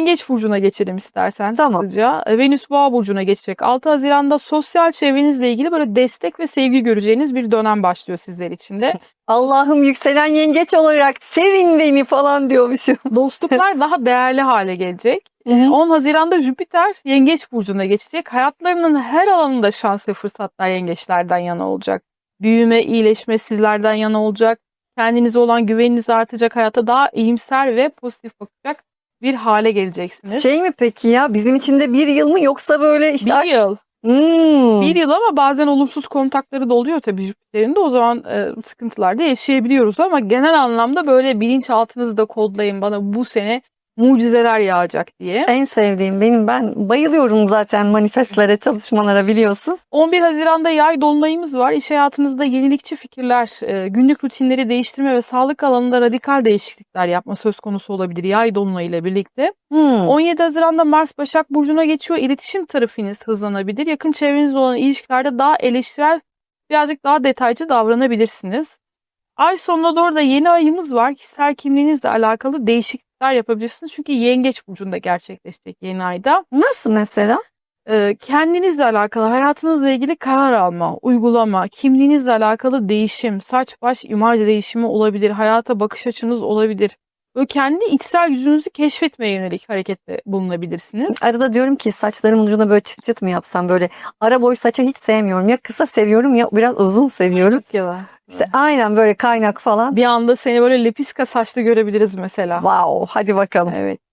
Yengeç burcuna geçelim istersen Tamam. hızlıca. E, Venüs Boğa burcuna geçecek. 6 Haziran'da sosyal çevrenizle ilgili böyle destek ve sevgi göreceğiniz bir dönem başlıyor sizler için de. Allah'ım yükselen yengeç olarak sevin beni falan diyormuşum. Dostluklar daha değerli hale gelecek. 10 Haziran'da Jüpiter Yengeç burcuna geçecek. Hayatlarının her alanında şans ve fırsatlar yengeçlerden yana olacak. Büyüme, iyileşme sizlerden yana olacak. Kendinize olan güveniniz artacak. Hayata daha iyimser ve pozitif bakacak bir hale geleceksiniz. Şey mi peki ya bizim için de bir yıl mı yoksa böyle işte bir yıl. Hmm. Bir yıl ama bazen olumsuz kontakları da oluyor tabii Jüpiter'in de o zaman e, sıkıntılar da yaşayabiliyoruz ama genel anlamda böyle bilinçaltınızı da kodlayın bana bu sene mucizeler yağacak diye. En sevdiğim benim ben bayılıyorum zaten manifestlere çalışmalara biliyorsun. 11 Haziran'da yay dolunayımız var. İş hayatınızda yenilikçi fikirler, e, günlük rutinleri değiştirme ve sağlık alanında radikal değişiklikler yapma söz konusu olabilir yay dolunayıyla birlikte. Hmm. 17 Haziran'da Mars Başak Burcu'na geçiyor. İletişim tarafınız hızlanabilir. Yakın çevrenizle olan ilişkilerde daha eleştirel, birazcık daha detaycı davranabilirsiniz. Ay sonuna doğru da yeni ayımız var. Kişisel kimliğinizle alakalı değişiklikler yapabilirsiniz. Çünkü Yengeç Burcu'nda gerçekleşecek yeni ayda. Nasıl mesela? Ee, kendinizle alakalı, hayatınızla ilgili karar alma, uygulama, kimliğinizle alakalı değişim, saç baş imaj değişimi olabilir, hayata bakış açınız olabilir. Böyle kendi içsel yüzünüzü keşfetmeye yönelik harekette bulunabilirsiniz. Arada diyorum ki saçlarımın ucuna böyle çıt çıt mı yapsam böyle ara boy saça hiç sevmiyorum. Ya kısa seviyorum ya biraz uzun seviyorum. İşte aynen böyle kaynak falan. Bir anda seni böyle lepiska saçlı görebiliriz mesela. Wow hadi bakalım. Evet.